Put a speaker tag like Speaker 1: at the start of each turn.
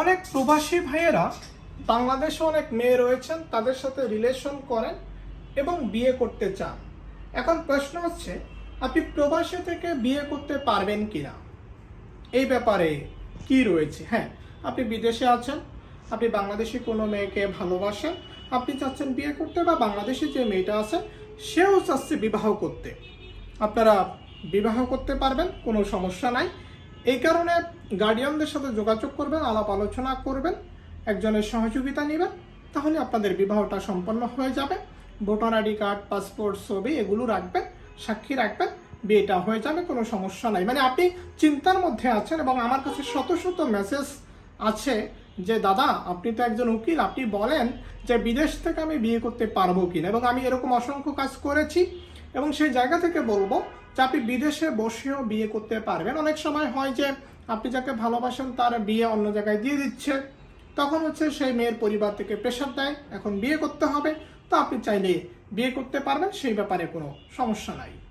Speaker 1: অনেক প্রবাসী ভাইয়েরা বাংলাদেশে অনেক মেয়ে রয়েছেন, তাদের সাথে রিলেশন করেন এবং বিয়ে করতে চান। এখন প্রশ্ন হচ্ছে, আপনি প্রবাসী থেকে বিয়ে করতে পারবেন কিনা? এই ব্যাপারে কি রয়েছে? হ্যাঁ আপনি বিদেশে আছেন, আপনি বাংলাদেশি কোনো মেয়েকে ভালোবাসেন, আপনি চাচ্ছেন বিয়ে করতে বা বাংলাদেশি যে মেয়েটা আছে, সেও চাচ্ছে বিবাহ করতে। আপনারা বিবাহ করতে পারবেন, কোনো সমস্যা নাই। এই কারণে গার্ডিয়ানদের সাথে যোগাযোগ করবেন, আলাপ আলোচনা করবেন, একজনের সহযোগিতা নেবেন, তাহলে আপনাদের বিবাহটা সম্পন্ন হয়ে যাবে। ভোটার আইডি কার্ড, পাসপোর্ট, ছবি এগুলো রাখবেন, সাক্ষী রাখবেন, বিয়েটা হয়ে যাবে, কোনো সমস্যা নাই। মানে আপনি চিন্তার মধ্যে আছেন এবং আমার কাছে শত শত মেসেজ আছে যে, দাদা, আপনি তো একজন উকিল, আপনি বলেন যে, বিদেশ থেকে আমি বিয়ে করতে পারব কিনা এবং আমি এরকম অসংখ্য কাজ করেছি এবং সেই জায়গা থেকে বলব যে, আপনি বিদেশে বসেও বিয়ে করতে পারবেন। অনেক সময় হয় যে, আপনি যাকে ভালোবাসেন তার বিয়ে অন্য জায়গায় দিয়ে দিচ্ছে। তখন হচ্ছে সেই মেয়ের পরিবার থেকে প্রেশার দেয়, এখন বিয়ে করতে হবে। তো আপনি চাইলে বিয়ে করতে পারবেন, সেই ব্যাপারে কোনো সমস্যা নাই।